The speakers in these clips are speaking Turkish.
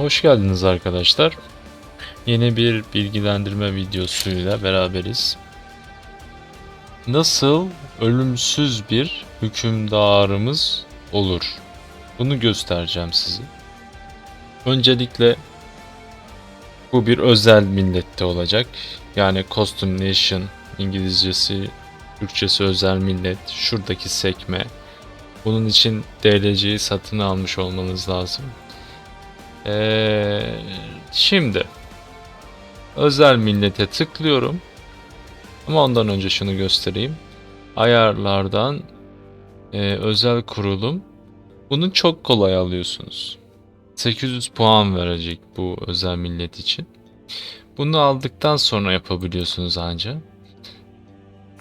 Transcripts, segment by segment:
Hoş geldiniz arkadaşlar. Yeni bir bilgilendirme videosuyla beraberiz. Nasıl ölümsüz bir hükümdarımız olur? Bunu göstereceğim size. Öncelikle bu bir özel millette olacak. Yani Custom Nation İngilizcesi, Türkçesi özel millet. Şuradaki sekme. Bunun için DLC'yi satın almış olmanız lazım. Ee, şimdi özel millete tıklıyorum. Ama ondan önce şunu göstereyim. Ayarlardan e, özel kurulum. Bunu çok kolay alıyorsunuz. 800 puan verecek bu özel millet için. Bunu aldıktan sonra yapabiliyorsunuz ancak.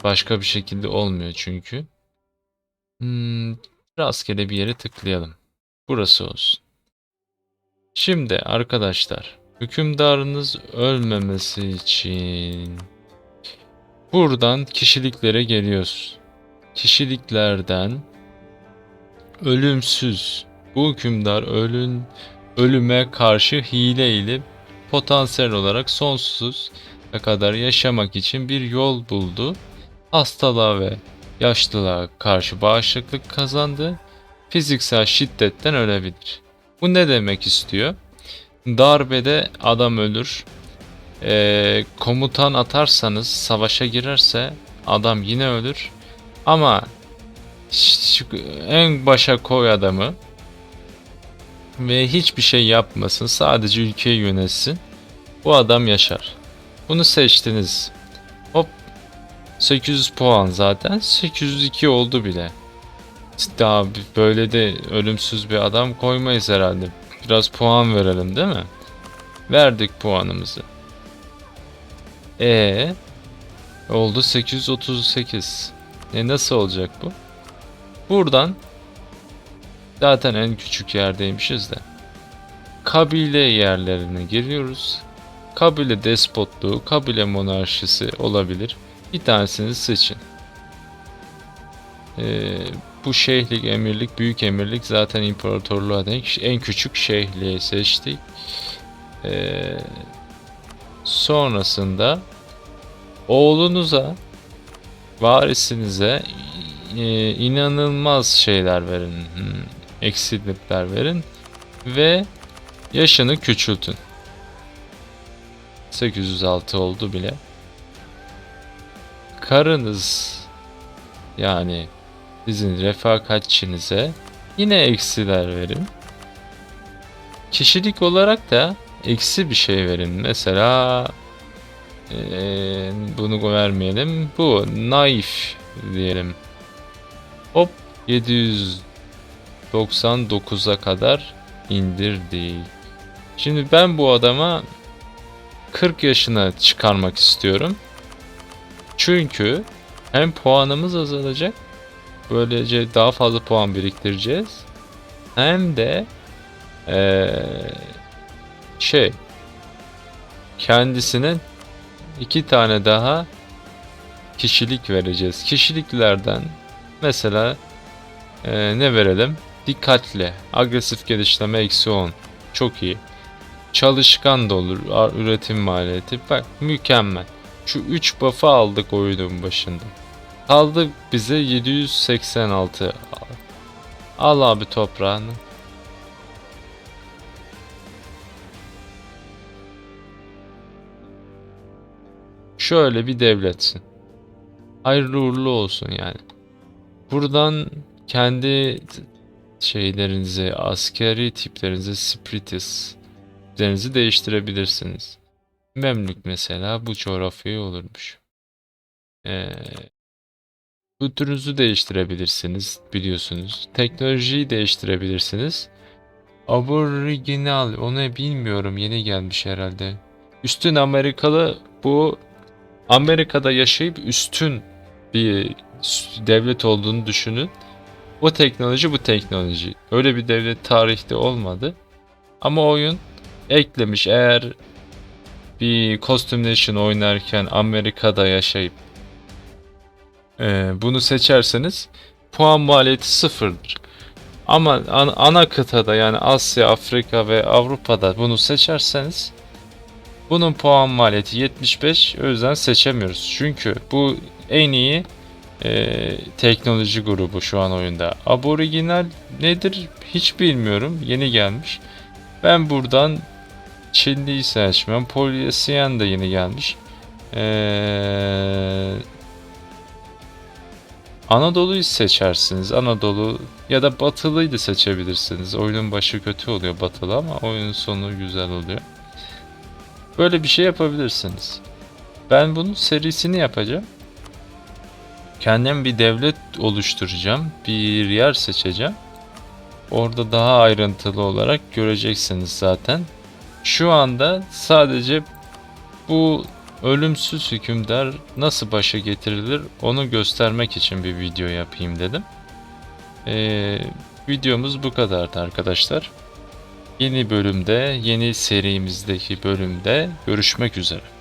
Başka bir şekilde olmuyor çünkü. Hmm, rastgele bir yere tıklayalım. Burası olsun. Şimdi arkadaşlar, hükümdarınız ölmemesi için buradan kişiliklere geliyoruz. Kişiliklerden ölümsüz. Bu hükümdar ölün ölüme karşı hile ile potansiyel olarak sonsuz kadar yaşamak için bir yol buldu. Hastalığa ve yaşlılığa karşı bağışıklık kazandı. Fiziksel şiddetten ölebilir. Bu ne demek istiyor? Darbede adam ölür. Ee, komutan atarsanız savaşa girerse adam yine ölür. Ama en başa koy adamı ve hiçbir şey yapmasın. Sadece ülkeyi yönetsin. Bu adam yaşar. Bunu seçtiniz. Hop 800 puan zaten. 802 oldu bile. Daha bir- böyle de ölümsüz bir adam koymayız herhalde. Biraz puan verelim değil mi? Verdik puanımızı. E oldu 838. E nasıl olacak bu? Buradan zaten en küçük yerdeymişiz de. Kabile yerlerine giriyoruz. Kabile despotluğu, kabile monarşisi olabilir. Bir tanesini seçin. Ee, bu şeyhlik, emirlik, büyük emirlik zaten imparatorluğa denk. En küçük şeyhliği seçtik. Ee, sonrasında oğlunuza, varisinize e, inanılmaz şeyler verin. Hmm, eksiklikler verin. Ve yaşını küçültün. 806 oldu bile. Karınız yani sizin refakatçinize yine eksiler verin. Kişilik olarak da eksi bir şey verin. Mesela eee, bunu vermeyelim. Bu naif diyelim. Hop 799'a kadar indirdik. Şimdi ben bu adama 40 yaşına çıkarmak istiyorum. Çünkü hem puanımız azalacak Böylece daha fazla puan biriktireceğiz. Hem de eee, şey kendisine iki tane daha kişilik vereceğiz. Kişiliklerden mesela eee, ne verelim? Dikkatli, agresif geliştirme eksi 10. Çok iyi. Çalışkan da olur. Üretim maliyeti. Bak mükemmel. Şu 3 buff'ı aldık oyunun başında. Kaldı bize 786. Al abi toprağını. Şöyle bir devletsin. Hayırlı uğurlu olsun yani. Buradan kendi şeylerinizi, askeri tiplerinizi, spiritus tiplerinizi değiştirebilirsiniz. Memlük mesela bu coğrafyaya olurmuş. Ee, Kültürünüzü değiştirebilirsiniz biliyorsunuz. Teknolojiyi değiştirebilirsiniz. Aboriginal onu bilmiyorum yeni gelmiş herhalde. Üstün Amerikalı bu Amerika'da yaşayıp üstün bir devlet olduğunu düşünün. O teknoloji bu teknoloji. Öyle bir devlet tarihte olmadı. Ama oyun eklemiş eğer bir Costume Nation oynarken Amerika'da yaşayıp ee, bunu seçerseniz puan maliyeti sıfırdır. Ama an- ana kıtada yani Asya, Afrika ve Avrupa'da bunu seçerseniz bunun puan maliyeti 75. O yüzden seçemiyoruz. Çünkü bu en iyi e, teknoloji grubu şu an oyunda. Aboriginal nedir hiç bilmiyorum. Yeni gelmiş. Ben buradan Çinli'yi seçmem. Polyasian da yeni gelmiş. Eee Anadolu'yu seçersiniz. Anadolu ya da Batılı'yı da seçebilirsiniz. Oyunun başı kötü oluyor Batılı ama oyunun sonu güzel oluyor. Böyle bir şey yapabilirsiniz. Ben bunun serisini yapacağım. Kendim bir devlet oluşturacağım. Bir yer seçeceğim. Orada daha ayrıntılı olarak göreceksiniz zaten. Şu anda sadece bu ölümsüz hükümdar nasıl başa getirilir onu göstermek için bir video yapayım dedim. Ee, videomuz bu kadardı arkadaşlar. Yeni bölümde, yeni serimizdeki bölümde görüşmek üzere.